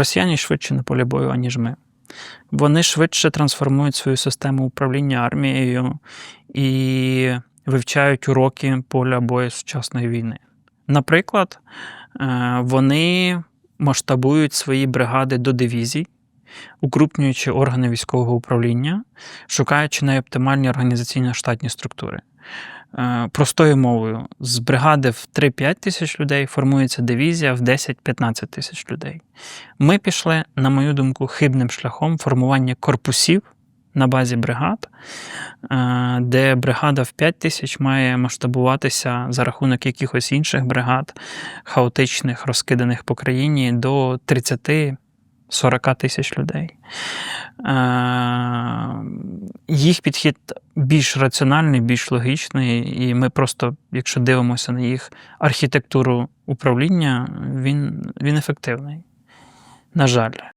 Росіяни швидше на полі бою, аніж ми. Вони швидше трансформують свою систему управління армією і вивчають уроки поля бою сучасної війни. Наприклад, е, вони масштабують свої бригади до дивізій, укрупнюючи органи військового управління, шукаючи найоптимальні організаційно штатні структури. Е, Простою мовою, з бригади в 3-5 тисяч людей формується дивізія в 10-15 тисяч людей. Ми пішли, на мою думку, хибним шляхом формування корпусів на базі бригад, е, де бригада в 5 тисяч має масштабуватися за рахунок якихось інших бригад, хаотичних, розкиданих по країні до 30 40 тисяч людей. Е, Їх підхід більш раціональний, більш логічний, і ми просто, якщо дивимося на їх архітектуру управління, він, він ефективний. На жаль.